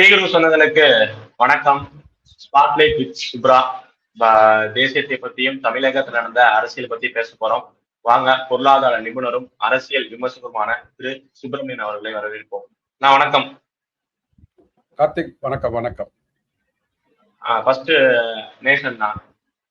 பேகுரு சொன்னதற்கு வணக்கம். Spotlight with Subhra தேசியத்தை பத்தியும் தமிழகத்தில் நடந்த அரசியல் பத்தி பேச போறோம். வாங்க பொருளாதார நிபுணரும் அரசியல் விமர்சகருமான திரு. சுப்பிரமணியன் அவர்களை வரவேற்போம். நான் வணக்கம். கார்த்திக் வணக்கம் வணக்கம். ஃபர்ஸ்ட் நேஷன் தான்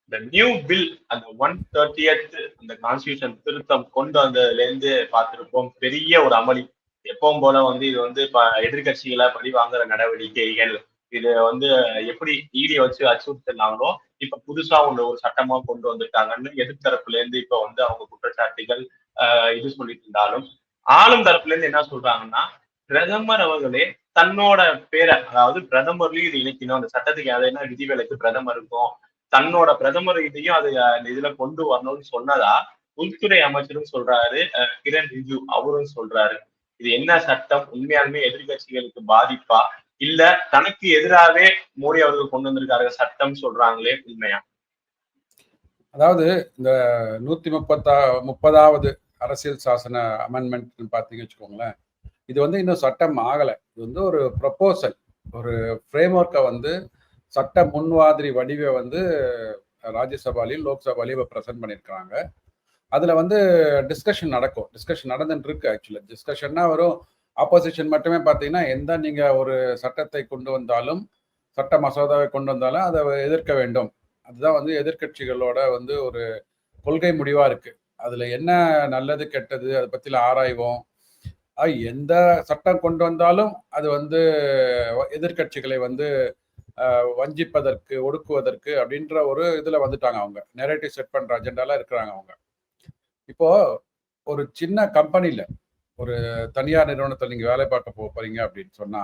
இந்த நியூ பில் அந்த ஒன் தேர்ட்டியத் அந்த கான்ஸ்டியூஷன் திருத்தம் கொண்டு வந்ததுல இருந்து பார்த்திருப்போம். பெரிய ஒரு அமளி. எப்பவும் போல வந்து இது வந்து இப்ப எதிர்கட்சிகளை பழி வாங்குற நடவடிக்கைகள் இது வந்து எப்படி ஈடிய வச்சு அச்சுறுத்தினாங்களோ இப்ப புதுசா ஒண்ணு ஒரு சட்டமா கொண்டு வந்திருக்காங்கன்னு எதிர்த்தரப்புல இருந்து இப்ப வந்து அவங்க குற்றச்சாட்டுகள் ஆஹ் இது சொல்லிட்டு இருந்தாலும் ஆளும் தரப்புல இருந்து என்ன சொல்றாங்கன்னா பிரதமர் அவர்களே தன்னோட பேரை அதாவது பிரதமர்லயும் இது இணைக்கணும். அந்த சட்டத்துக்கு அது என்ன விதிவிலக்கு பிரதமருக்கும் தன்னோட பிரதமர் இதையும் அது இதுல கொண்டு வரணும்னு சொன்னதா உள்துறை அமைச்சரும் சொல்றாரு. கிரண் ரிஜிஜு அவரும் சொல்றாரு. இது என்ன சட்டம்? உண்மையாலுமே எதிர்கட்சிகளுக்கு பாதிப்பா? இல்ல தனக்கு எதிராகவே மோடி அவர்கள் கொண்டு வந்திருக்காரு சட்டம் சொல்றாங்களே உண்மையா? அதாவது இந்த நூத்தி முப்பத்தா முப்பதாவது அரசியல் சாசன அமெண்ட்மெண்ட் பார்த்தீங்க வச்சுக்கோங்களேன். இது வந்து இன்னும் சட்டம் ஆகலை. இது வந்து ஒரு ப்ரப்போசல் ஒரு ஃப்ரேம் ஒர்க்கை வந்து சட்ட முன்வாதிரி வடிவை வந்து ராஜ்யசபாலையும் லோக்சபாலையும் இப்போ ப்ரெசென்ட் பண்ணியிருக்கிறாங்க. அதில் வந்து டிஸ்கஷன் நடக்கும். டிஸ்கஷன் நடந்துட்டு இருக்கு ஆக்சுவலாக டிஸ்கஷன்னா வரும் ஆப்போசிஷன் மட்டுமே பார்த்தீங்கன்னா எந்த நீங்கள் ஒரு சட்டத்தை கொண்டு வந்தாலும் சட்ட மசோதாவை கொண்டு வந்தாலும் அதை எதிர்க்க வேண்டும். அதுதான் வந்து எதிர்க்கட்சிகளோட வந்து ஒரு கொள்கை முடிவாக இருக்குது அதில் என்ன நல்லது கெட்டது அதை பற்றியில் ஆராய்வோம். எந்த சட்டம் கொண்டு வந்தாலும் அது வந்து எதிர்க்கட்சிகளை வந்து வஞ்சிப்பதற்கு ஒடுக்குவதற்கு அப்படின்ற ஒரு இதில் வந்துட்டாங்க அவங்க. நெரேட்டிவ் செட் பண்ணுற அஜெண்டாலாம் இருக்கிறாங்க அவங்க. இப்போ ஒரு சின்ன கம்பெனியில் ஒரு தனியார் நிறுவனத்தில் நீங்க வேலை பார்க்க போகிறீங்க போறீங்க அப்படின்னு சொன்னா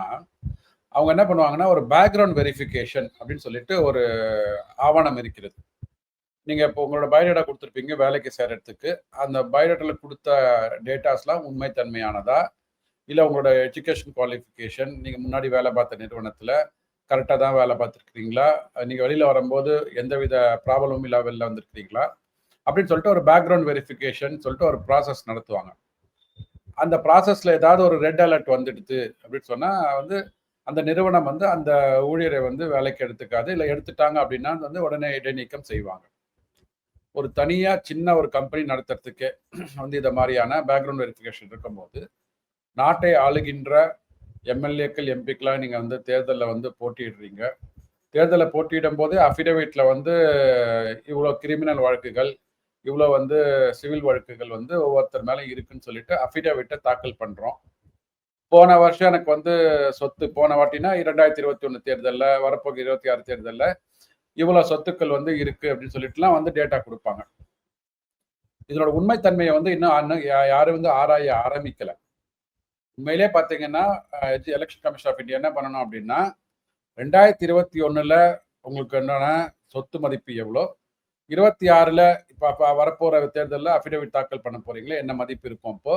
அவங்க என்ன பண்ணுவாங்கன்னா ஒரு பேக்ரவுண்ட் வெரிஃபிகேஷன் அப்படின்னு சொல்லிட்டு ஒரு ஆவணம் இருக்கிறது. நீங்க இப்போ உங்களோட பயோடேட்டா கொடுத்துருப்பீங்க வேலைக்கு சேர்றதுக்கு அந்த பயோடேட்டால கொடுத்த டேட்டாஸ்லாம் உண்மைத்தன்மையானதா? இல்லை உங்களோட எஜுகேஷன் குவாலிஃபிகேஷன் நீங்கள் முன்னாடி வேலை பார்த்த நிறுவனத்தில் கரெக்டாக தான் வேலை பார்த்துருக்கிறீங்களா? நீங்கள் வெளியில் வரும்போது எந்தவித ப்ராப்ளமும் இல்லாமல் வெளில வந்திருக்கிறீங்களா? அப்படின்னு சொல்லிட்டு ஒரு பேக்ரவுண்ட் வெரிஃபிகேஷன் சொல்லிட்டு ஒரு ப்ராசஸ் நடத்துவாங்க. அந்த ப்ராசஸில் ஏதாவது ஒரு ரெட் அலர்ட் வந்துடுது அப்படின்னு சொன்னால் வந்து அந்த நிறுவனம் வந்து அந்த ஊழியரை வந்து வேலைக்கு எடுத்துக்காது இல்லை எடுத்துட்டாங்க அப்படின்னா வந்து உடனே இடைநீக்கம் செய்வாங்க. ஒரு தனியாக சின்ன ஒரு கம்பெனி நடத்துறதுக்கு வந்து இதை மாதிரியான பேக்ரவுண்ட் வெரிஃபிகேஷன் இருக்கும்போது நாட்டை ஆளுகின்ற எம்எல்ஏக்கள் எம்பிக்கெலாம் நீங்கள் வந்து தேர்தலில் வந்து போட்டியிடுறீங்க. தேர்தலில் போட்டியிடும் போது அஃபிடவிட்டில் வந்து இவ்வளோ கிரிமினல் வழக்குகள் இவ்வளோ வந்து சிவில் வழக்குகள் வந்து ஒவ்வொருத்தர் மேலே இருக்குன்னு சொல்லிட்டு அஃபிடேவிட்டை தாக்கல் பண்ணுறோம் போன வருஷம் எனக்கு வந்து சொத்து போன வாட்டினா இரண்டாயிரத்தி இருபத்தி ஒன்று தேர்தலில் வரப்போக்கு இருபத்தி ஆறு தேர்தலில் இவ்வளோ சொத்துக்கள் வந்து இருக்குது அப்படின்னு சொல்லிட்டுலாம் வந்து டேட்டா கொடுப்பாங்க. இதனோட உண்மைத்தன்மையை வந்து இன்னும் யா- யாரும் வந்து ஆராய ஆரம்பிக்கல. உண்மையிலே பார்த்தீங்கன்னா எலெக்ஷன் கமிஷன் ஆஃப் இந்தியா என்ன பண்ணணும் அப்படின்னா ரெண்டாயிரத்தி இருபத்தி ஒன்றில் உங்களுக்கு என்னென்ன சொத்து மதிப்பு எவ்வளோ இருபத்தி ஆறுல இப்போ வரப்போகிற வரப்போற தேர்தலில் அஃபிடவிட் தாக்கல் பண்ண போறீங்களே? என்ன மதிப்பு இருக்கும் அப்போ?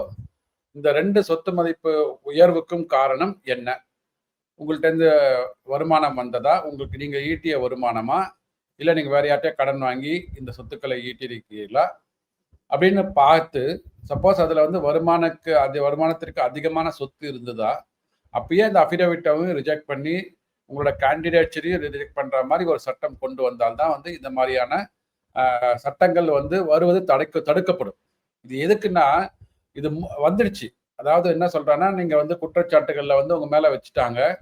இந்த ரெண்டு சொத்து மதிப்பு உயர்வுக்கும் காரணம் என்ன? உங்கள்ட்ட இருந்து வருமானம் வந்ததா? உங்களுக்கு நீங்க ஈட்டிய வருமானமா? இல்ல நீங்க வேற யார்ட்டையா கடன் வாங்கி இந்த சொத்துக்களை ஈட்டியிருக்கீங்களா அப்படின்னு பார்த்து சப்போஸ் அதுல வந்து வருமானக்கு அது வருமானத்திற்கு அதிகமான சொத்து இருந்ததா? அப்பயே இந்த அஃபிடவிட்டாவும் ரிஜெக்ட் பண்ணி உங்களோட கேண்டிடேட்ஸரையும் ரிஜெக்ட் பண்ற மாதிரி ஒரு சட்டம் கொண்டு வந்தால்தான் வந்து இந்த மாதிரியான சட்டங்கள் வந்து வருவது தடுக்க தடுக்கப்படும். இது எதுக்குன்னா இது மு- வந்துடுச்சு. அதாவது என்ன சொல்றாங்கன்னா நீங்க வந்து குற்றச்சாட்டுகள்ல வந்து உங்க மேல வச்சுட்டாங்க.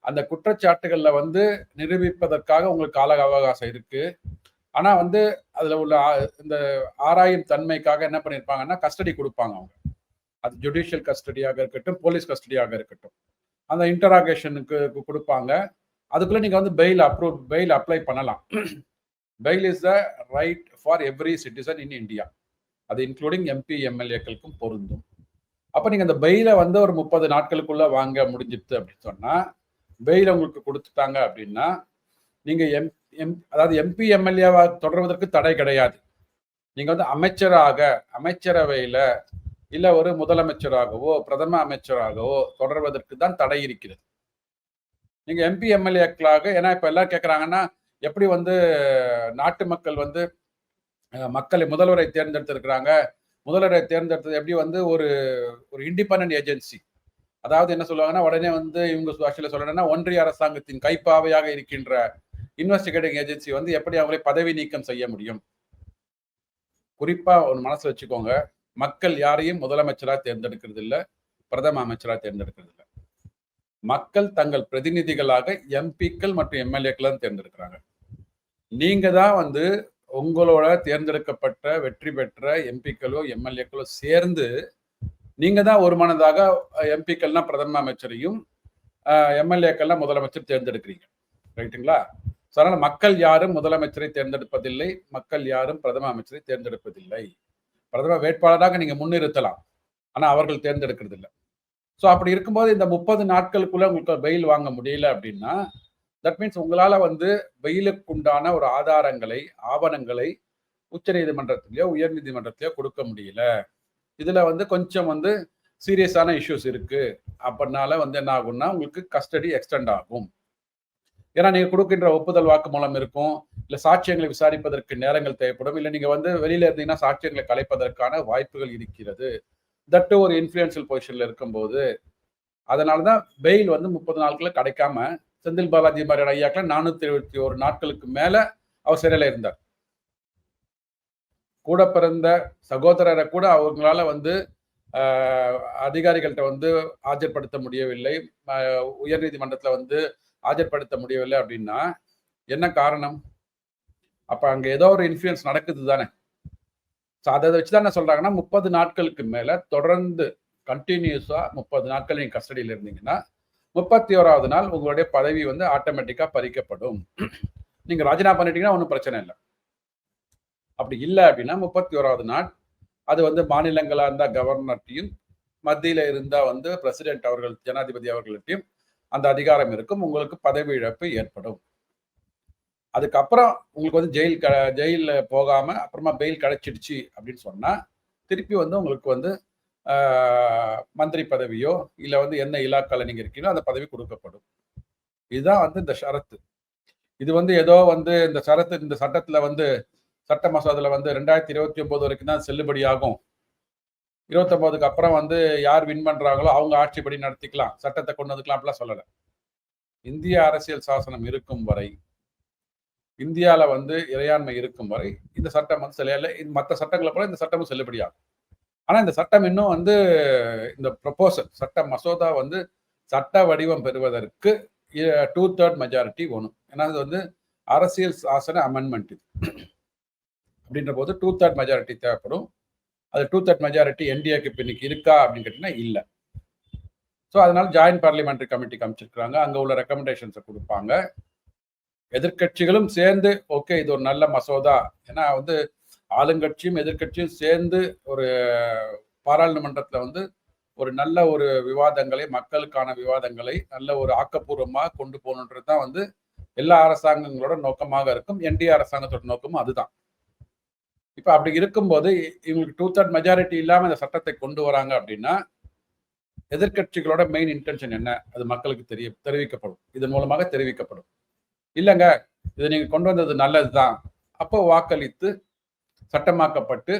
அந்த குற்றச்சாட்டுகள்ல வந்து நிரூபிப்பதற்காக உங்களுக்கு கால அவகாசம் இருக்கு. ஆனா வந்து அதுல உள்ள இந்த ஆராயும் தன்மைக்காக என்ன பண்ணியிருப்பாங்கன்னா கஸ்டடி கொடுப்பாங்க அவங்க. அது ஜுடிஷியல் கஸ்டடியாக இருக்கட்டும் போலீஸ் கஸ்டடியாக இருக்கட்டும். அந்த இன்டராகேஷனுக்கு கொடுப்பாங்க. அதுக்குள்ள நீங்க வந்து பெயில் அப்ரூவ் பெயில் அப்ளை பண்ணலாம். Bail is the right for every citizen in India அது இன்க்ளூடிங் எம்பி எம்எல்ஏக்களுக்கும் பொருந்தும். அப்போ நீங்கள் அந்த பெயிலை வந்து ஒரு முப்பது நாட்களுக்குள்ளே வாங்க முடிஞ்சிடுது அப்படின்னு சொன்னால் பெயில் உங்களுக்கு கொடுத்துட்டாங்க அப்படின்னா நீங்கள் எம் எம் அதாவது எம்பி எம்எல்ஏவாக தொடர்வதற்கு தடை கிடையாது. நீங்கள் வந்து அமைச்சராக அமைச்சரவையில் இல்லை ஒரு முதலமைச்சராகவோ பிரதம அமைச்சராகவோ தொடர்வதற்கு தான் தடை இருக்கிறது. நீங்கள் எம்பி எம்எல்ஏக்களாக ஏன்னா இப்போ எல்லாரும் கேட்குறாங்கன்னா எப்படி வந்து நாட்டு மக்கள் வந்து மக்களை முதல்வரை தேர்ந்தெடுத்திருக்கிறாங்க? முதல்வரை தேர்ந்தெடுத்தது எப்படி வந்து ஒரு ஒரு இண்டிபெண்ட் ஏஜென்சி அதாவது என்ன சொல்லுவாங்கன்னா உடனே வந்து இவங்க சுவாட்சியில் சொல்லணும்னா ஒன்றிய அரசாங்கத்தின் கைப்பாவையாக இருக்கின்ற இன்வெஸ்டிகேட்டிங் ஏஜென்சி வந்து எப்படி அவங்களை பதவி நீக்கம் செய்ய முடியும்? குறிப்பாக ஒரு மனசு வச்சுக்கோங்க. மக்கள் யாரையும் முதலமைச்சராக தேர்ந்தெடுக்கிறது இல்லை பிரதம அமைச்சராக தேர்ந்தெடுக்கிறது இல்லை மக்கள் தங்கள் பிரதிநிதிகளாக எம்பிக்கள் மற்றும் எம்எல்ஏக்கள் தான் தேர்ந்தெடுக்கிறாங்க. நீங்க தான் வந்து உங்களோட தேர்ந்தெடுக்கப்பட்ட வெற்றி பெற்ற எம்பிக்களோ எம்எல்ஏக்களோ சேர்ந்து நீங்க தான் ஒரு மனதாக எம்பிக்கள்னா பிரதம அமைச்சரையும் எம்எல்ஏக்கள்னா முதலமைச்சர் தேர்ந்தெடுக்கிறீங்க. ரைட்டுங்களா? ஸோ அதனால மக்கள் யாரும் முதலமைச்சரை தேர்ந்தெடுப்பதில்லை மக்கள் யாரும் பிரதம அமைச்சரை தேர்ந்தெடுப்பதில்லை. பிரதம வேட்பாளராக நீங்க முன்னிறுத்தலாம். ஆனா அவர்கள் தேர்ந்தெடுக்கிறது இல்லை ஸோ அப்படி இருக்கும்போது இந்த முப்பது நாட்களுக்குள்ள உங்களுக்கு பெயில் வாங்க முடியல அப்படின்னா தட் மீன்ஸ் உங்களால் வந்து வெயிலுக்குண்டான ஒரு ஆதாரங்களை ஆவணங்களை உச்ச நீதிமன்றத்திலேயோ உயர் நீதிமன்றத்திலேயோ கொடுக்க முடியல. இதில் வந்து கொஞ்சம் வந்து சீரியஸான இஷ்யூஸ் இருக்குது அப்படின்னால வந்து என்ன ஆகும்னா உங்களுக்கு கஸ்டடி எக்ஸ்டெண்ட் ஆகும். ஏன்னா நீங்கள் கொடுக்கின்ற ஒப்புதல் வாக்குமூலம் இருக்கும். இல்லை சாட்சியங்களை விசாரிப்பதற்கு நேரங்கள் தேவைப்படும். இல்லை நீங்கள் வந்து வெளியில் இருந்தீங்கன்னா சாட்சியங்களை கலைப்பதற்கான வாய்ப்புகள் இருக்கிறது. தட்டு ஒரு இன்ஃப்ளூயன்சியல் பொசிஷனில் இருக்கும்போது. அதனாலதான் பெயில் வந்து முப்பது நாட்களுக்கு கிடைக்காம செந்தில் பாலாஜி மாதிரியான ஐயாக்கள் நானூத்தி எழுபத்தி ஒரு நாட்களுக்கு மேல அவர் சிறையில இருந்தார். கூட பிறந்த சகோதரரை கூட அவங்களால வந்து அதிகாரிகள்கிட்ட வந்து ஆஜர்படுத்த முடியவில்லை. உயர்நீதிமன்றத்தில் வந்து ஆஜர்படுத்த முடியவில்லை அப்படின்னா என்ன காரணம்? அப்ப அங்க ஏதோ ஒரு இன்ஃபுளுன்ஸ் நடக்குது தானே. ஸோ அதை வச்சு தான் என்ன சொல்றாங்கன்னா முப்பது நாட்களுக்கு மேல தொடர்ந்து கண்டினியூஸா முப்பது நாட்கள் நீங்க கஸ்டடியில் இருந்தீங்கன்னா முப்பத்தி ஓராவது நாள் உங்களுடைய பதவி வந்து ஆட்டோமேட்டிக்கா பறிக்கப்படும். நீங்க ராஜினாமா பண்ணிட்டீங்கன்னா ஒன்றும் பிரச்சனை இல்லை. அப்படி இல்லை அப்படின்னா முப்பத்தி ஓராவது நாள் அது வந்து மாநிலங்களா இருந்தா கவர்னர்ட்டையும் மத்தியில இருந்தா வந்து பிரசிடென்ட் அவர்கள் ஜனாதிபதி அவர்கள்ட்டையும் அந்த அதிகாரம் இருக்கும். உங்களுக்கு பதவி இழப்பு ஏற்படும். அதுக்கப்புறம் உங்களுக்கு வந்து ஜெயில் க ஜெயிலில் போகாமல் அப்புறமா பெயில் கிடச்சிடுச்சு அப்படின்னு சொன்னால் திருப்பி வந்து உங்களுக்கு வந்து மந்திரி பதவியோ இல்லை வந்து என்ன இலாக்கால நீங்க இருக்கீங்களோ அந்த பதவி கொடுக்கப்படும். இதுதான் வந்து இந்த ஷரத்து. இது வந்து ஏதோ வந்து இந்த சரத்து இந்த சட்டத்துல வந்து சட்ட மசோதால வந்து ரெண்டாயிரத்தி இருபத்தி ஒன்பது வரைக்கும் தான் செல்லுபடியாகும் இருபத்தொன்பதுக்கு அப்புறம் வந்து யார் வின் பண்றாங்களோ அவங்க ஆட்சிப்படி நடத்திக்கலாம். சட்டத்தை கொண்டு வந்துக்கலாம் அப்படிலாம் சொல்லலை. இந்திய அரசியல் சாசனம் இருக்கும் வரை இந்தியாவில் வந்து இறையாண்மை இருக்கும் வரை இந்த சட்டம் வந்து செல்ல மற்ற சட்டங்களை போல இந்த சட்டமும் செல்லுபடியாகும் ஆனால் இந்த சட்டம் இன்னும் வந்து இந்த ப்ரொபோசல் சட்ட மசோதா வந்து சட்ட வடிவம் பெறுவதற்கு டூ தேர்ட் மெஜாரிட்டி வேணும். ஏன்னா இது வந்து அரசியல் சாசன அமெண்ட்மெண்ட் இது. அப்படின்ற போது டூ தேர்ட் மெஜாரிட்டி தேவைப்படும். அது டூ தேர்ட் மெஜாரிட்டி என்டிஏக்கு இப்போ இன்னைக்கு இருக்கா அப்படின்னு கேட்டீங்கன்னா இல்லை. ஸோ அதனால ஜாயின்ட் பார்லிமெண்ட்ரி கமிட்டிக்கு அமைச்சிருக்கிறாங்க. அங்கே உள்ள ரெக்கமெண்டேஷன்ஸை கொடுப்பாங்க. எதிர்கட்சிகளும் சேர்ந்து ஓகே இது ஒரு நல்ல மசோதா. ஏன்னா வந்து ஆளுங்கட்சியும் எதிர்கட்சியும் சேர்ந்து ஒரு பாராளுமன்றத்தில் வந்து ஒரு நல்ல ஒரு விவாதங்களை மக்களுக்கான விவாதங்களை நல்ல ஒரு ஆக்கப்பூர்வமாக கொண்டு போகணுன்றது தான் வந்து எல்லா அரசாங்கங்களோட நோக்கமாக இருக்கும். என்டிஏ அரசாங்கத்தோட நோக்கமும் அதுதான். இப்போ அப்படி இருக்கும்போது இவங்களுக்கு டூ தேர்ட் மெஜாரிட்டி இல்லாமல் இந்த சட்டத்தை கொண்டு வராங்க அப்படின்னா எதிர்கட்சிகளோட மெயின் இன்டென்ஷன் என்ன? அது மக்களுக்கு தெரிய தெரிவிக்கப்படும். இதன் மூலமாக தெரிவிக்கப்படும். இல்லைங்க இதை நீங்கள் கொண்டு வந்தது நல்லது தான் அப்போ வாக்களித்து சட்டமாக்கப்பட்டு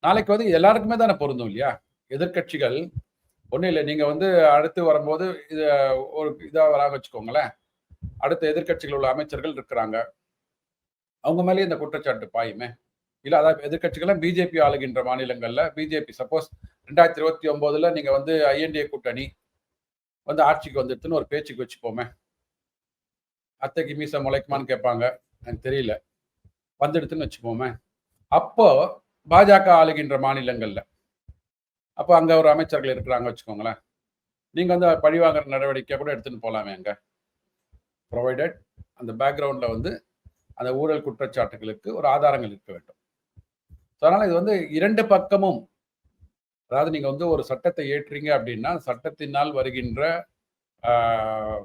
நாளைக்கு வந்து எல்லாருக்குமே தானே பொருந்தும் இல்லையா? எதிர்கட்சிகள் ஒன்றும் இல்லை. நீங்கள் வந்து அடுத்து வரும்போது இது ஒரு இதாக வராக வச்சுக்கோங்களேன். அடுத்த எதிர்கட்சிகள் உள்ள அமைச்சர்கள் இருக்கிறாங்க. அவங்க மேலேயே இந்த குற்றச்சாட்டு பாயுமே. இல்லை அதாவது எதிர்கட்சிகள்லாம் பிஜேபி ஆளுகின்ற மாநிலங்களில் பிஜேபி சப்போஸ் ரெண்டாயிரத்தி இருபத்தி ஒம்போதில் நீங்கள் வந்து ஐஎன்டிஏ கூட்டணி வந்து ஆட்சிக்கு வந்துடுதுன்னு ஒரு பேச்சுக்கு வச்சுப்போமே. அத்தைக்கு மீச முளைக்குமான்னு கேட்பாங்க. எனக்கு தெரியல. வந்துடுதுன்னு வச்சுப்போமே. அப்போ பாஜக ஆளுகின்ற மாநிலங்கள்ல. அப்போ அங்க ஒரு அமைச்சர்கள் இருக்கிறாங்க வச்சுக்கோங்களேன். நீங்க வந்து பழிவாங்குற நடவடிக்கை கூட எடுத்துன்னு போகலாமே அங்க. ப்ரொவைடட் அந்த பேக்ரவுண்ட்ல வந்து அந்த ஊழல் குற்றச்சாட்டுகளுக்கு ஒரு ஆதாரங்கள் இருக்க வேண்டும். அதனால இது வந்து இரண்டு பக்கமும். அதாவது நீங்க வந்து ஒரு சட்டத்தை ஏற்றீங்க அப்படின்னா சட்டத்தினால் வருகின்ற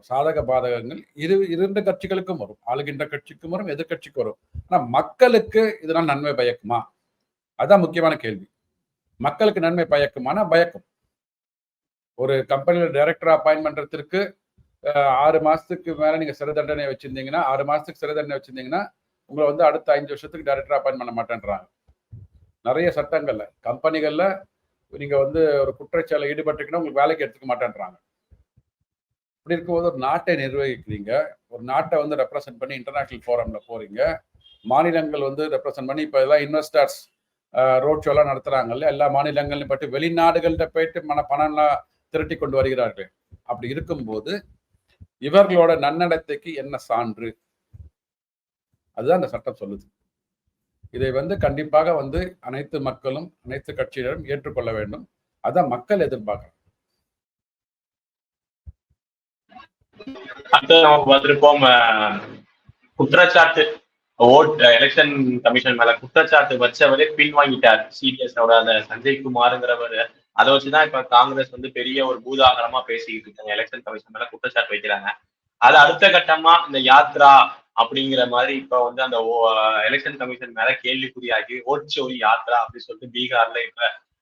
சாதக பாதகங்கள் இரு இரண்டு கட்சிகளுக்கும் வரும். ஆளுகின்ற கட்சிக்கும் வரும் எதிர்கட்சிக்கும் வரும். ஆனால் மக்களுக்கு இதனால் நன்மை பயக்குமா? அதுதான் முக்கியமான கேள்வி. மக்களுக்கு நன்மை பயக்குமானா பயக்கும். ஒரு கம்பெனியில் டைரக்டர் அப்பாயின் பண்ணுறதுக்கு ஆறு மாதத்துக்கு மேலே நீங்கள் சிறை தண்டனை வச்சுருந்தீங்கன்னா ஆறு மாதத்துக்கு சிறை தண்டனை வச்சிருந்தீங்கன்னா உங்களை வந்து அடுத்த அஞ்சு வருஷத்துக்கு டைரக்டர் அப்பாயின் பண்ண மாட்டேன்றாங்க. நிறைய சட்டங்களில் கம்பெனிகளில் நீங்கள் வந்து ஒரு குற்றச்செயல ஈடுபட்டிருக்கீங்கன்னா உங்களுக்கு வேலைக்கு எடுத்துக்க மாட்டேன்றாங்க. இப்படி இருக்கும்போது ஒரு நாட்டை நிர்வகிக்கிறீங்க. ஒரு நாட்டை வந்து ரெப்ரசன்ட் பண்ணி இன்டர்நேஷ்னல் ஃபோரமில் போகிறீங்க மாநிலங்கள் வந்து ரெப்ரசன்ட் பண்ணி இப்போ எல்லாம் இன்வெஸ்டர்ஸ் ரோட் ஷோலாம் நடத்துறாங்கல்ல எல்லா மாநிலங்களையும் பட்டு வெளிநாடுகள்கிட்ட போயிட்டு மன பணம்லாம் திரட்டி கொண்டு வருகிறார்கள். அப்படி இருக்கும்போது இவர்களோட நன்னடத்தைக்கு என்ன சான்று? அதுதான் அந்த சட்டம் சொல்லுது. இதை வந்து கண்டிப்பாக வந்து அனைத்து மக்களும் அனைத்து கட்சியினரும் ஏற்றுக்கொள்ள வேண்டும். அதான் மக்கள் எதிர்பார்க்கறாங்க அடுத்து நம்ம பார்த்துருப்போம் குற்றச்சாட்டு. ஓட் எலெக்ஷன் கமிஷன் மேல குற்றச்சாட்டு வச்சவரே பின் வாங்கிட்டார். சிடிஎஸ் அந்த சஞ்சய் குமாருங்கிறவர். அதை வச்சுதான் இப்ப காங்கிரஸ் வந்து பெரிய ஒரு பூதாகரமா பேசிக்கிட்டு இருக்காங்க. எலெக்ஷன் கமிஷன் மேல குற்றச்சாட்டு வைக்கிறாங்க. அது அடுத்த கட்டமா இந்த யாத்ரா அப்படிங்கிற மாதிரி இப்ப வந்து அந்த எலெக்ஷன் கமிஷன் மேல கேள்விக்குறியாகி ஓட்சோரி யாத்ரா அப்படின்னு சொல்லிட்டு பீகார்ல இப்ப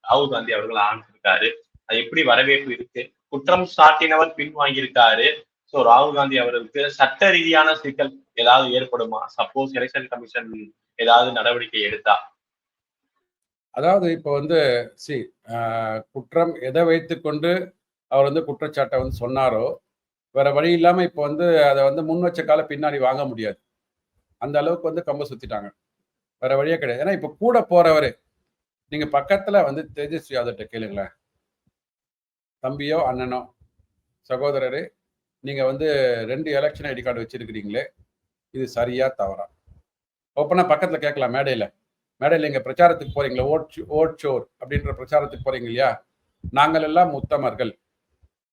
ராகுல் காந்தி அவர்கள் ஆரம்பிச்சிருக்காரு. அது எப்படி வரவேற்பு இருக்கு? குற்றம் சாட்டினவர் பின் வாங்கியிருக்காரு சோ ராகுல் காந்தி அவர்களுக்கு சட்ட ரீதியான சிக்கல் ஏதாவது ஏற்படுமா? சப்போஸ் எலெக்ஷன் கமிஷன் ஏதாவது நடவடிக்கை எடுத்தா? அதாவது இப்போ வந்து சி குற்றம் எதை வைத்துக்கொண்டு அவர் வந்து குற்றச்சாட்டை வந்து சொன்னாரோ வேற வழி இல்லாம இப்போ வந்து அதை வந்து முன் வச்ச கால பின்னாடி வாங்க முடியாது. அந்த அளவுக்கு வந்து கம்ப சுத்திட்டாங்க. வேற வழியே கிடையாது. ஏன்னா இப்போ கூட போறவரு நீங்க பக்கத்துல வந்து தேஜஸ்வி யாதவ்கிட்ட கேளுங்களேன். தம்பியோ அண்ணனோ சகோதரரு நீங்க வந்து ரெண்டு எலெக்ஷன் ஐடி கார்டு வச்சிருக்கிறீங்களே இது சரியா தவறா? ஓப்பனா பக்கத்துல கேட்கலாம் மேடையில. மேடையில் எங்க பிரச்சாரத்துக்கு போறீங்களா? ஓட் ஓட் ஷோர் அப்படின்ற பிரச்சாரத்துக்கு போறீங்க இல்லையா? நாங்கள் எல்லாம் உத்தமர்கள்.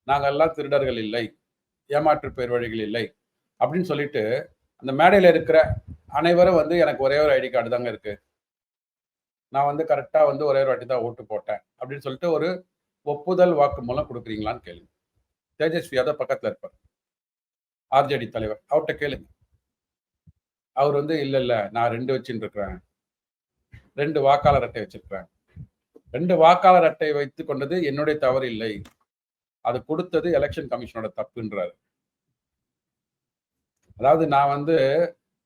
நாங்கள் எல்லாம் திருடர்கள் இல்லை. ஏமாற்று பேர் வழிகள் இல்லை. அப்படின்னு சொல்லிட்டு அந்த மேடையில இருக்கிற அனைவரும் வந்து எனக்கு ஒரே ஒரு ஐடி கார்டு தாங்க இருக்கு. நான் வந்து கரெக்டா வந்து ஒரே ஒரு வாட்டி தான் ஓட்டு போட்டேன். அப்படின்னு சொல்லிட்டு ஒரு ஒப்புதல் வாக்கு மூலம் கொடுக்குறீங்களான்னு கேளுங்க. தேஜஸ்வி யாதவ் பக்கத்துல இருப்பார். ஆர்ஜேடி தலைவர். அவர்கிட்ட கேளுங்க. அவர் வந்து இல்லை இல்லை நான் ரெண்டு வச்சுட்டு இருக்கிறேன் ரெண்டு வாக்காளர் அட்டை வச்சிருக்கிறேன். ரெண்டு வாக்காளர் அட்டை வைத்து கொண்டது என்னுடைய தவறு இல்லை. அது கொடுத்தது எலெக்ஷன் கமிஷனோட தப்புன்றாரு. அதாவது நான் வந்து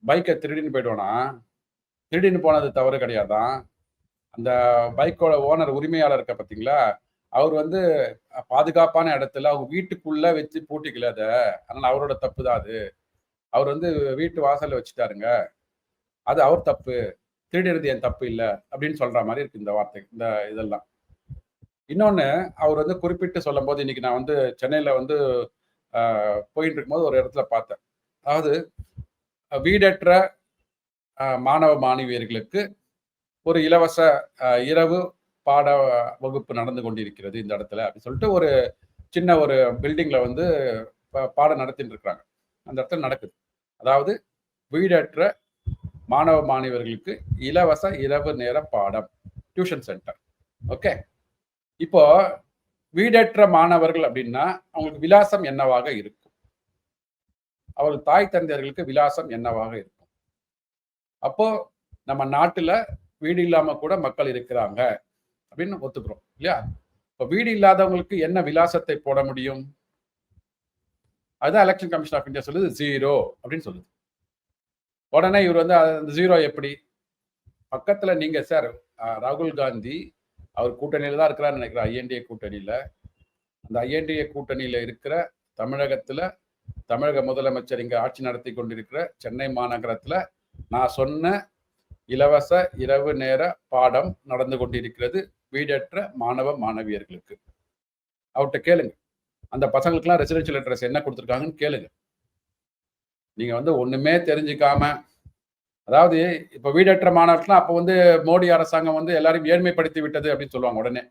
பைக்கை திருடின்னு போயிடுவேனா? திருடின்னு போனது தவறு கிடையாதான் அந்த பைக்கோட ஓனர் உரிமையாளர் இருக்க பார்த்தீங்களா அவர் வந்து பாதுகாப்பான இடத்துல அவங்க வீட்டுக்குள்ள வச்சு பூட்டிக்கல அதை. அதனால அவரோட தப்பு தான் அது. அவர் வந்து வீட்டு வாசல்ல வச்சுட்டாருங்க. அது அவர் தப்பு. திருடுறது என் தப்பு இல்லை அப்படின்னு சொல்ற மாதிரி இருக்கு இந்த வார்த்தை இந்த இதெல்லாம். இன்னொன்று அவர் வந்து குறிப்பிட்டு சொல்லும் போது இன்னைக்கு நான் வந்து சென்னையில் வந்து போயிட்டு இருக்கும்போது ஒரு இடத்துல பார்த்தேன். அதாவது வீடற்ற மாணவ மாணவியர்களுக்கு ஒரு இலவச இரவு பாட வகுப்பு நடந்து கொண்டிருக்கிறது இந்த இடத்துல அப்படின்னு சொல்லிட்டு ஒரு சின்ன ஒரு பில்டிங்கில் வந்து பா- பாடம் நடத்திட்டு இருக்கிறாங்க அந்த இடத்துல நடக்குது. அதாவது வீடற்ற மாணவ மாணவர்களுக்கு இலவச இரவு நேர பாடம் டியூஷன் சென்டர் ஓகே இப்போ வீடற்ற மாணவர்கள் அப்படின்னா அவங்களுக்கு விலாசம் என்னவாக இருக்கும்? அவர்கள் தாய் தந்தையர்களுக்கு விலாசம் என்னவாக இருக்கும்? அப்போ நம்ம நாட்டில் வீடு இல்லாம கூட மக்கள் இருக்கிறாங்க அப்படின்னு ஒத்துக்கிறோம் இல்லையா? இப்போ வீடு இல்லாதவங்களுக்கு என்ன விலாசத்தை போட முடியும்? அதுதான் எலெக்ஷன் கமிஷன் ஆஃப் இந்தியா சொல்லுது ஜீரோ அப்படின்னு சொல்லுது. உடனே இவர் வந்து அந்த ஜீரோ எப்படி? பக்கத்தில் நீங்கள் சார் ராகுல் காந்தி அவர் கூட்டணியில் தான் இருக்கிறார் நினைக்கிறேன் ஐஎன்டிஏ கூட்டணியில். அந்த ஐஎன்டிஏ கூட்டணியில் இருக்கிற தமிழகத்தில் தமிழக முதலமைச்சர் இங்கே ஆட்சி நடத்தி கொண்டிருக்கிற சென்னை மாநகரத்தில் நான் சொன்ன இலவச இரவு நேர பாடம் நடந்து கொண்டிருக்கிறது வீடற்ற மாணவ மாணவியர்களுக்கு. அவர்கிட்ட கேளுங்க. அந்த பசங்களுக்குலாம் ரெசிடென்ஷியல் அட்ரஸ் என்ன கொடுத்துருக்காங்கன்னு கேளுங்க. நீங்கள் வந்து ஒண்ணுமே தெரிஞ்சுக்காம அதாவது இப்போ வீடற்ற மாணவர்கள்லாம் அப்போ வந்து மோடி அரசாங்கம் வந்து எல்லாரையும் ஏழ்மைப்படுத்தி விட்டது அப்படின்னு சொல்லுவாங்க உடனே.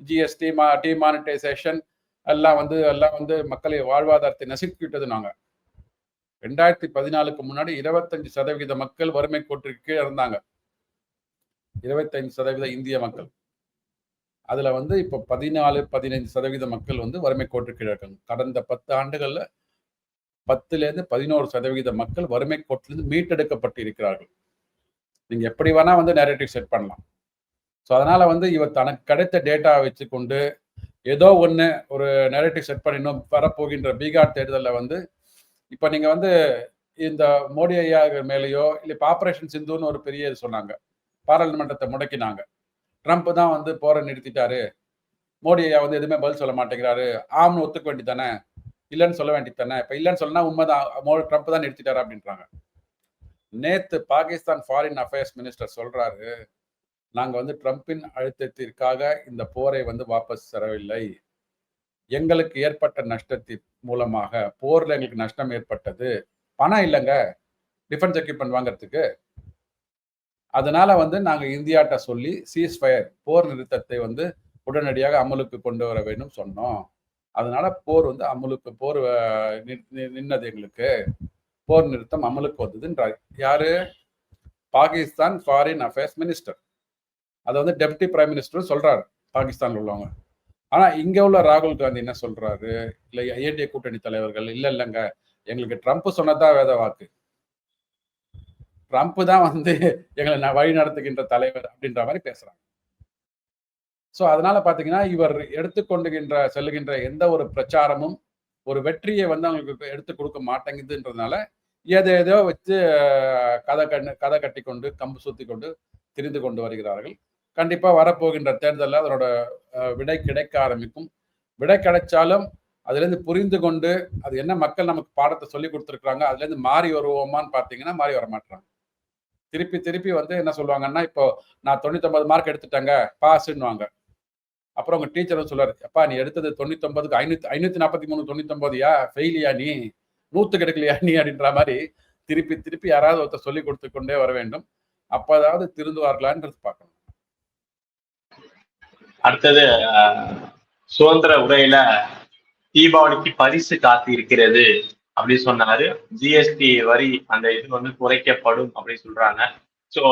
ஜிஎஸ்டி மா டிமானிட்டைசேஷன் எல்லாம் வந்து எல்லாம் வந்து மக்களை வாழ்வாதாரத்தை நசுக்கி விட்டது நாங்கள் ரெண்டாயிரத்தி பதினாலுக்கு முன்னாடி இருபத்தஞ்சு சதவிகித மக்கள் வறுமை கோட்டிற்கு கீழே இருந்தாங்க. இருபத்தஞ்சு சதவீத இந்திய மக்கள். அதில் வந்து இப்போ பதினாலு பதினைந்து சதவீத மக்கள் வந்து வறுமை கோட்டிற்கு கீழே இருக்காங்க. கடந்த பத்து ஆண்டுகளில் பத்துலேருந்து பதினோரு சதவீத மக்கள் வறுமை கோட்டிலிருந்து மீட்டெடுக்கப்பட்டு இருக்கிறார்கள். நீங்கள் எப்படி வேணால் வந்து நேரேட்டிவ் செட் பண்ணலாம். ஸோ அதனால் வந்து இவர் தனக்கு கிடைத்த டேட்டா வச்சுக்கொண்டு ஏதோ ஒன்று ஒரு நேரேட்டிவ் செட் பண்ணினோம் வரப்போகின்ற பீகார் தேர்தலில் வந்து இப்போ நீங்கள் வந்து இந்த மோடி ஐயா மேலேயோ இல்லை இப்போ ஆப்ரேஷன் சிந்துன்னு ஒரு பெரிய இது சொன்னாங்க. பாராளுமன்றத்தை முடக்கினாங்க. ட்ரம்ப் தான் வந்து போரை நிறுத்திட்டாரு. மோடி ஐயா வந்து எதுவுமே பதில் சொல்ல மாட்டேங்கிறாரு. ஆம்னு ஒத்துக்க வேண்டி தானே இல்லைன்னு சொல்ல வேண்டி தானே இப்போ இல்லைன்னு சொன்னா உண்மைதான். ட்ரம்ப் தான் நிறுத்திட்டாரு அப்படின்றாங்க. நேத்து பாகிஸ்தான் ஃபாரின் அஃபேர்ஸ் மினிஸ்டர் சொல்றாரு நாங்க வந்து ட்ரம்பின் அழுத்தத்திற்காக இந்த போரை வந்து வாபஸ் தரவில்லை. எங்களுக்கு ஏற்பட்ட நஷ்டத்தின் மூலமாக போர்ல எங்களுக்கு நஷ்டம் ஏற்பட்டது. பணம் இல்லைங்க. டிஃபென்ஸ் எக்யூப்மெண்ட் வாங்குறதுக்கு. அதனால வந்து நாங்கள் இந்தியாட்ட சொல்லி சீஸ் ஃபயர் போர் நிறுத்தத்தை வந்து உடனடியாக அமலுக்கு கொண்டு வர வேண்டும் சொன்னோம். அதனால போர் வந்து அமலுக்கு போர் நின்னது எங்களுக்கு. போர் நிறுத்தம் அமலுக்கு வந்ததுன்றார். யாரு? பாகிஸ்தான் ஃபாரின் அஃபேர்ஸ் மினிஸ்டர் அதை வந்து டெப்டி பிரைம் மினிஸ்டர் சொல்றாரு பாகிஸ்தான்ல உள்ளவங்க. ஆனா இங்க உள்ள ராகுல் காந்தி என்ன சொல்றாரு? இல்லை ஐஎன்டிஏ கூட்டணி தலைவர்கள் இல்லை இல்லைங்க. எங்களுக்கு ட்ரம்ப் சொன்னதான் வேத வாக்கு. ட்ரம்ப் தான் வந்து எங்களை வழி நடத்துகின்ற தலைவர் அப்படின்ற மாதிரி பேசுறாங்க. ஸோ அதனால பார்த்தீங்கன்னா இவர் எடுத்துக்கொண்டுகின்ற செல்லுகின்ற எந்த ஒரு பிரச்சாரமும் ஒரு வெற்றியை வந்து அவங்களுக்கு எடுத்து கொடுக்க மாட்டேங்குதுன்றதுனால ஏதோ ஏதோ வச்சு கதை கண்ணு கதை கட்டி கொண்டு கம்பு சுத்தி கொண்டு திரிந்து கொண்டு வருகிறார்கள். கண்டிப்பாக வரப்போகின்ற தேர்தலில் அதனோட விடை கிடைக்க ஆரம்பிக்கும். விடை கிடைச்சாலும் அதுலேருந்து புரிந்து கொண்டு அது என்ன மக்கள் நமக்கு பாடத்தை சொல்லி கொடுத்துருக்காங்க அதுலேருந்து மாறி வருவோமான்னு பார்த்தீங்கன்னா மாறி வர மாட்டாங்க திருப்பி திருப்பி வந்து என்ன சொல்லுவாங்கன்னா இப்போ நான் தொண்ணூத்தொம்பது மார்க் எடுத்துட்டேங்க பாஸ்ன்னுவாங்க அப்புறம் உங்க டீச்சர் சொல்லுவார் அப்பா நீ எடுத்தது தொண்ணூத்தொன்பதுக்கு ஐநூத்தி ஐநூத்தி நாற்பத்தி மூணு தொண்ணூத்தொன்பதுயா? ஃபெயிலியா நீ? நூத்துக்கு எடுக்கலையா நீ? அப்படின்ற மாதிரி திருப்பி திருப்பி யாராவது ஒருத்தர் சொல்லி கொடுத்து கொண்டே வர வேண்டும். அப்போதாவது திருந்துவார்களான்றது பார்க்கணும். அடுத்தது சுதந்திர உரையில தீபாவளிக்கு பரிசு காத்து இருக்கிறது அப்படின்னு சொன்னாரு. ஜிஎஸ்டி வரி அந்த இது வந்து குறைக்கப்படும் அப்படின்னு சொல்றாங்க. ஸோ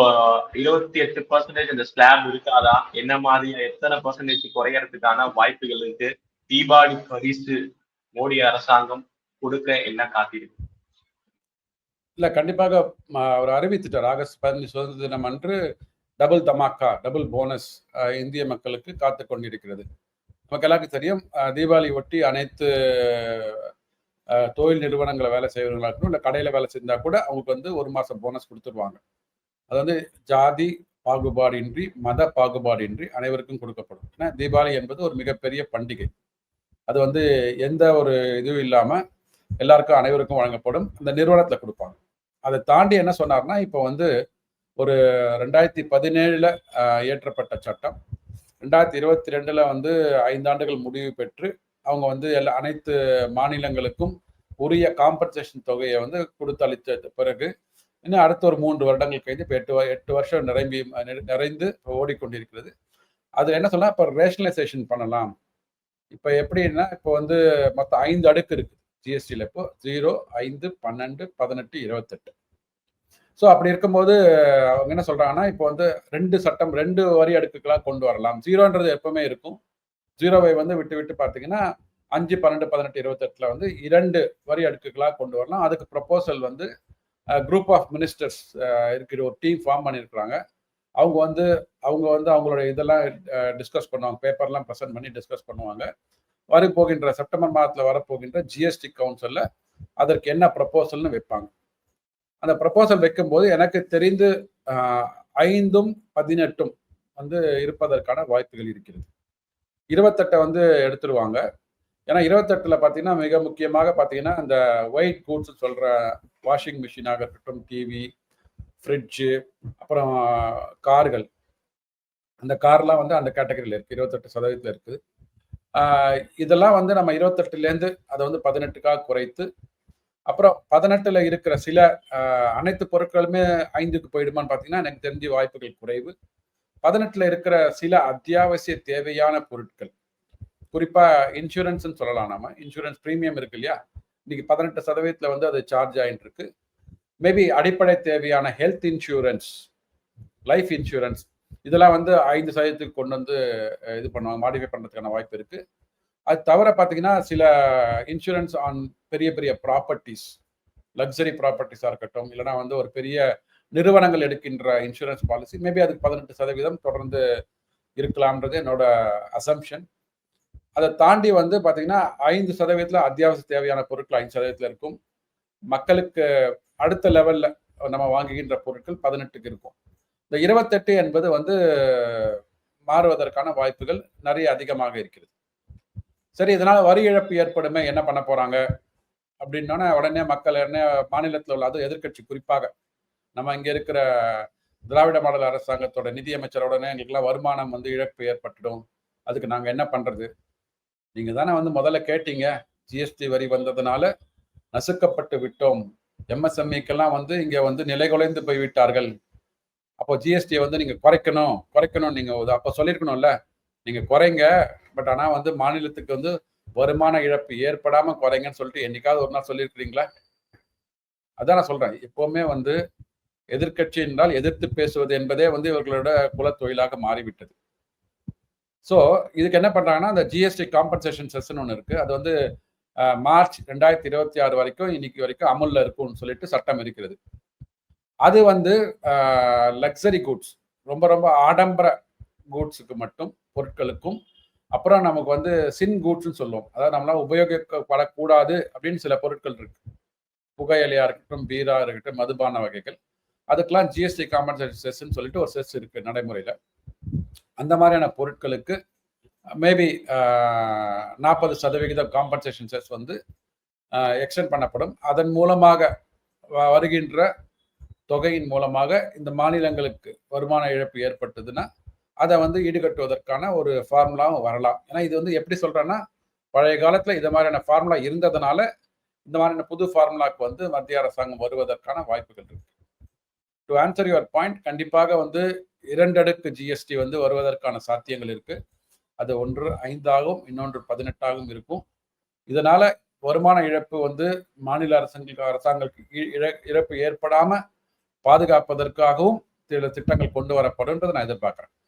இருபத்தி எட்டு பர்சன்டேஜ் அந்த ஸ்லாப் இருக்காதா? என்ன மாதிரி எத்தனை பர்சன்டேஜ் குறையறதுக்கான வாய்ப்புகள் இருக்கு? தீபாவளி பரிசு மோடி அரசாங்கம் கொடுக்க என்ன காத்திருக்கு? இல்ல கண்டிப்பாக அவர் அறிவித்துட்டார். ஆகஸ்ட் பதினஞ்சு சுதந்திர தினம் அன்று டபுள் தமாக்கா டபுள் போனஸ் அஹ், இந்திய மக்களுக்கு காத்து கொண்டிருக்கிறது. நமக்கு எல்லாருக்கும் தெரியும் தீபாவளி ஒட்டி அனைத்து தொழில் நிறுவனங்களை வேலை செய்வர்களாக இருக்கணும் இல்லை கடையில் வேலை செஞ்சால் கூட அவங்களுக்கு வந்து ஒரு மாதம் போனஸ் கொடுத்துருவாங்க. அது வந்து ஜாதி பாகுபாடின்றி மத பாகுபாடின்றி அனைவருக்கும் கொடுக்கப்படும். ஏன்னா தீபாவளி என்பது ஒரு மிகப்பெரிய பண்டிகை. அது வந்து எந்த ஒரு இதுவும் இல்லாமல் எல்லாருக்கும் அனைவருக்கும் வழங்கப்படும். அந்த நிறுவனத்தில் கொடுப்பாங்க. அதை தாண்டி என்ன சொன்னார்னா இப்போ வந்து ஒரு ரெண்டாயிரத்தி பதினேழில் இயற்றப்பட்ட சட்டம். ரெண்டாயிரத்தி இருபத்தி ரெண்டில் வந்து ஐந்தாண்டுகள் முடிவு பெற்று அவங்க வந்து எல்லா அனைத்து மாநிலங்களுக்கும் உரிய காம்பன்சேஷன் தொகையை வந்து கொடுத்தளித்த பிறகு இன்னும் அடுத்த ஒரு மூன்று வருடங்கள் கழிந்து இப்போ எட்டு வ- எட்டு வருஷம் நிரம்பி நிறை- நிறைந்து ஓடிக்கொண்டிருக்கிறது. அது என்ன சொன்னால் இப்போ ரேஷனலைசேஷன் பண்ணலாம். இப்போ எப்படின்னா இப்போ வந்து மொத்தம் ஐந்து அடுக்கு இருக்குது ஜிஎஸ்டியில் இப்போ ஜீரோ ஐந்து பன்னெண்டு பதினெட்டு இருபத்தெட்டு. ஸோ அப்படி இருக்கும்போது அவங்க என்ன சொல்கிறாங்கன்னா இப்போ வந்து ரெண்டு சட்டம் ரெண்டு வரி அடுக்குகளாக கொண்டு வரலாம். ஜீரோன்றது எப்பவுமே இருக்கும். ஜீரோவை வந்து விட்டு விட்டு பார்த்தீங்கன்னா அஞ்சு பன்னெண்டு பதினெட்டு இருபத்தெட்டில் வந்து இரண்டு வரி அடுக்குகளாக கொண்டு வரலாம். அதுக்கு ப்ரப்போசல் வந்து குரூப் ஆஃப் மினிஸ்டர்ஸ் இருக்கிற ஒரு டீம் ஃபார்ம் பண்ணியிருக்கிறாங்க. அவங்க வந்து அவங்க வந்து அவங்களோட இதெல்லாம் டிஸ்கஸ் பண்ணுவாங்க. பேப்பர்லாம் ப்ரெசென்ட் பண்ணி டிஸ்கஸ் பண்ணுவாங்க. வரப்போகின்ற செப்டம்பர் மாதத்தில் வரப்போகின்ற ஜிஎஸ்டி கவுன்சிலில் அதற்கு என்ன ப்ரப்போசல்னு வைப்பாங்க. அந்த ப்ரப்போசல் வைக்கும்போது எனக்கு தெரிந்து ஐந்தும் பதினெட்டும் வந்து இருப்பதற்கான வாய்ப்புகள் இருக்கிறது. இருபத்தெட்டை வந்து எடுத்துருவாங்க. ஏன்னா இருபத்தெட்டில் பார்த்தீங்கன்னா மிக முக்கியமாக பார்த்தீங்கன்னா அந்த ஒயிட் கூட்ஸ் சொல்கிற வாஷிங் மிஷினாக இருக்கட்டும் டிவி ஃப்ரிட்ஜு அப்புறம் கார்கள். அந்த கார்லாம் வந்து அந்த கேட்டகரியில் இருக்குது இருபத்தெட்டு சதவீதத்தில் இருக்குது. இதெல்லாம் வந்து நம்ம இருபத்தெட்டுலேருந்து அதை வந்து பதினெட்டுக்காக குறைத்து அப்புறம் பதினெட்டில் இருக்கிற சில அனைத்து பொருட்களுமே ஐந்துக்கு போயிடுமான்னு பார்த்தீங்கன்னா எனக்கு தெரிஞ்ச வாய்ப்புகள் குறைவு. பதினெட்டுல இருக்கிற சில அத்தியாவசிய தேவையான பொருட்கள். குறிப்பா இன்சூரன்ஸ்னு சொல்லலாம் நாம. இன்சூரன்ஸ் பிரீமியம் இருக்கு இல்லையா? இன்னைக்கு பதினெட்டு சதவீதத்துல வந்து அது சார்ஜ் ஆயிட்டு இருக்கு. மேபி அடிப்படை தேவையான ஹெல்த் இன்சூரன்ஸ் லைஃப் இன்சூரன்ஸ் இதெல்லாம் வந்து ஐந்து சதவீதத்துக்கு கொண்டு வந்து இது பண்ணுவாங்க மாடிஃபை பண்ணுறதுக்கான வாய்ப்பு இருக்கு. அது தவிர பார்த்தீங்கன்னா சில இன்சூரன்ஸ் ஆன் பெரிய பெரிய ப்ராப்பர்ட்டிஸ் லக்ஸரி ப்ராப்பர்ட்டிஸாக இருக்கட்டும் இல்லைனா வந்து ஒரு பெரிய நிறுவனங்கள் எடுக்கின்ற இன்சூரன்ஸ் பாலிசி மேபி அதுக்கு பதினெட்டு சதவீதம் தொடர்ந்து இருக்கலாம்ன்றது என்னோட அசம்ஷன் அதை தாண்டி வந்து பார்த்தீங்கன்னா ஐந்து சதவீதத்தில் அத்தியாவசிய தேவையான பொருட்கள் ஐந்து சதவீதத்தில் இருக்கும். மக்களுக்கு அடுத்த லெவலில் நம்ம வாங்குகின்ற பொருட்கள் பதினெட்டுக்கு இருக்கும். இந்த இருபத்தெட்டு என்பது வந்து மாறுவதற்கான வாய்ப்புகள் நிறைய அதிகமாக இருக்கிறது. சரி இதனால் வரி இழப்பு ஏற்படுமே என்ன பண்ண போகிறாங்க அப்படின்னோன்னே உடனே மக்கள் என்ன மாநிலத்தில் உள்ள அது எதிர்க்கட்சி குறிப்பாக நம்ம இங்க இருக்கிற திராவிட மாடல் அரசாங்கத்தோட நிதியமைச்சரோடனே எங்களுக்குலாம் வருமானம் வந்து இழப்பு ஏற்பட்டுடும். அதுக்கு நாங்கள் என்ன பண்றது? நீங்க தானே வந்து முதல்ல கேட்டீங்க. ஜிஎஸ்டி வரி வந்ததுனால நசுக்கப்பட்டு விட்டோம். எம்எஸ்எம்இக்கெல்லாம் வந்து இங்க வந்து நிலைகுலைந்து போய் விட்டார்கள். அப்போ ஜிஎஸ்டியை வந்து நீங்க குறைக்கணும் குறைக்கணும் நீங்க ஒரு- அப்போ சொல்லியிருக்கணும்ல. நீங்க குறைங்க பட் ஆனால் வந்து மாநிலத்துக்கு வந்து வருமான இழப்பு ஏற்படாம குறைங்கன்னு சொல்லிட்டு என்னைக்காவது ஒரு நாள் சொல்லியிருக்கிறீங்களா? அதான் நான் சொல்றேன். எப்பவுமே வந்து எதிர்கட்சி என்றால் எதிர்த்து பேசுவது என்பதே வந்து இவர்களோட குலத்தொழிலாக மாறிவிட்டது. ஸோ இதுக்கு என்ன பண்ணுறாங்கன்னா அந்த ஜிஎஸ்டி காம்பன்சேஷன் செஷன் ஒன்று இருக்குது அது வந்து மார்ச் ரெண்டாயிரத்தி இருபத்தி ஆறு வரைக்கும் இன்னைக்கு வரைக்கும் அமுல்ல இருக்கும்னு சொல்லிட்டு சட்டம் இருக்கிறது. அது வந்து லக்ஸரி கூட்ஸ் ரொம்ப ரொம்ப ஆடம்பர கூட்ஸுக்கு மட்டும் பொருட்களுக்கும் அப்புறம் நமக்கு வந்து சின் கூட்ஸ்னு சொல்லுவோம். அதாவது நம்மளால் உபயோகிக்கப்படக்கூடாது அப்படின்னு சில பொருட்கள் இருக்கு. புகையிலையாக இருக்கட்டும் பீரா இருக்கட்டும் மதுபான வகைகள். அதுக்கெல்லாம் ஜிஎஸ்டி காம்பன்சேஷன் செஸ்ன்னு சொல்லிட்டு ஒரு செஸ் இருக்கு நடைமுறையில். அந்த மாதிரியான பொருட்களுக்கு மேபி நாற்பது சதவிகிதம் காம்பன்சேஷன் செஸ் வந்து எக்ஸ்டெண்ட் பண்ணப்படும். அதன் மூலமாக வ- வருகின்ற தொகையின் மூலமாக இந்த மாநிலங்களுக்கு வருமான இழப்பு ஏற்பட்டதுன்னா அதை வந்து ஈடுகட்டுவதற்கான ஒரு ஃபார்முலாவும் வரலாம். ஏன்னா இது வந்து எப்படி சொல்கிறேன்னா பழைய காலத்தில் இது மாதிரியான ஃபார்முலா இருந்ததுனால இந்த மாதிரியான புது ஃபார்முலாவுக்கு வந்து மத்திய அரசாங்கம் வருவதற்கான வாய்ப்புகள் இருக்கு. டு ஆன்சர் யுவர் பாயிண்ட் கண்டிப்பாக வந்து இரண்டடுக்கு ஜிஎஸ்டி வந்து வருவதற்கான சாத்தியங்கள் இருக்கு. அது ஒன்று ஐந்தாகவும் இன்னொன்று பதினெட்டாகவும் இருக்கும். இதனால வருமான இழப்பு வந்து மாநில அரசுகளுக்கு அரசாங்கங்களுக்கு இழ- இழப்பு ஏற்படாம பாதுகாப்பதற்காகவும் சில திட்டங்கள் கொண்டு வரப்படும்ன்றதை நான் எதிர்பார்க்கிறேன்.